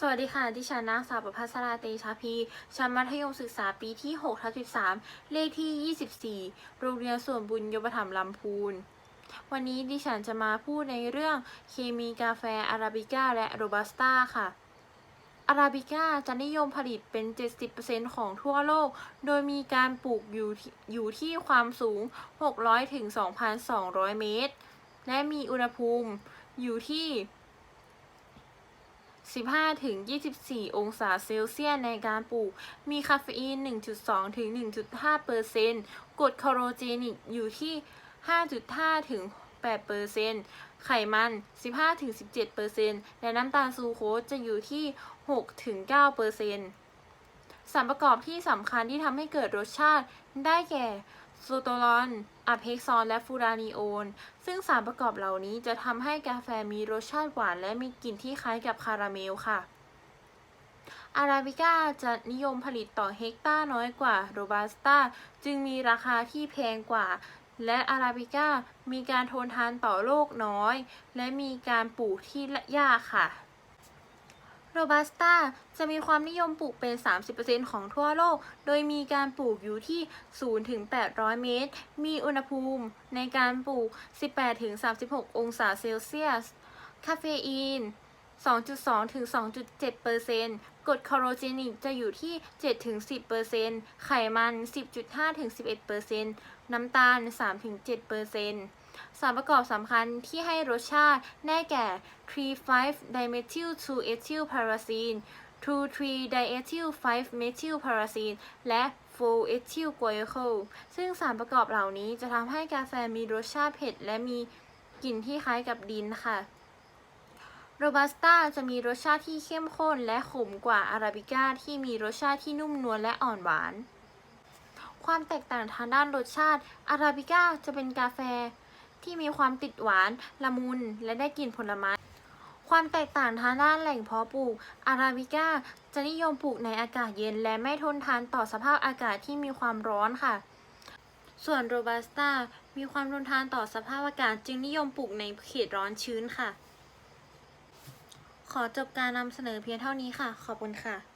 สวัสดีค่ะ ดิฉันนางสาวประภัสราเตชาพีชั้นมัธยมศึกษาปีที่6ทับ13 เลขที่ 24 โรงเรียนส่วนบุญยปถัมลำพูน วันนี้ดิฉันจะมาพูดในเรื่องเคมีกาแฟอาราบิก้าและโรบัสต้าค่ะอาราบิก้าจะนิยมผลิตเป็น 70%ของทั่วโลก โดยมีการปลูกอยู่ที่อยู่ที่ความสูง 600ถึง2,200 เมตร และมีอุณหภูมิอยู่ที่ 15ถึง24 องศาเซลเซียสในการปลูก มีคาเฟอีน 1.2ถึง1.5เปอร์เซ็นต์กรดคลอโรเจนิกอยู่ที่ 5.5ถึง8เปอร์เซ็นต์ไขมัน 15ถึง17เปอร์เซ็นต์และน้ำตาลซูโคสจะอยู่ที่6ถึง9เปอร์เซ็นต์สารประกอบที่สำคัญที่ทำให้เกิดรสชาติได้แก่ ซโตรอนอะเพกซอน และฟูรานีโอน ซึ่งสารประกอบเหล่านี้จะทำให้กาแฟมีรสชาติหวานและมีกลิ่นที่คล้ายกับคาราเมลค่ะ อาราบิก้าจะนิยมผลิตต่อเฮกตาร์น้อยกว่าโรบัสต้าจึงมีราคาที่แพงกว่า และอาราบิก้ามีการทนทานต่อโรคน้อย และมีการปลูกที่ยากค่ะ โรบัสต้าจะมีความนิยมปลูกเป็น 30%ของทั่วโลก โดยมีการปลูกอยู่ที่ 0-800 เมตร มีอุณหภูมิในการปลูก 18-36 องศาเซลเซียส คาเฟอีน 2.2 ถึง 2.7เปอร์เซ็นต์กรดคลอโรเจนิกจะอยู่ที่7ถึง10เปอร์เซ็นต์ไขมัน 10.5 ถึง 11เปอร์เซ็นต์น้ำตาล 3.7% สารประกอบสำคัญที่ให้รสชาติได้แก่ 3,5-dimethyl 2-ethyl pyrazine 2,3-diethyl 5-methyl pyrazine และ 4-ethyl glycol ซึ่งสารประกอบเหล่านี้จะทำให้กาแฟมีรสชาติเผ็ด และมีกลิ่นที่คล้ายกับดินค่ะโรบัสต้าจะมีรสชาติที่เข้มข้นและขมกว่าอาราบิก้าที่มีรสชาติที่นุ่มนวลและอ่อนหวาน ความแตกต่างทางด้านรสชาติอาราบิก้าจะเป็นกาแฟ ที่มีความติดหวาน ละมุน และได้กลิ่นผลไม้ ความแตกต่างทางด้านแหล่งเพาะปลูก อาราบิก้าจะนิยมปลูกในอากาศเย็น และไม่ทนทานต่อสภาพอากาศที่มีความร้อนค่ะ ส่วนโรบัสต้ามีความทนทานต่อสภาพอากาศจึงนิยมปลูกในเขตร้อนชื้นค่ะ ขอจบการนำเสนอเพียงเท่านี้ค่ะ ขอบคุณค่ะ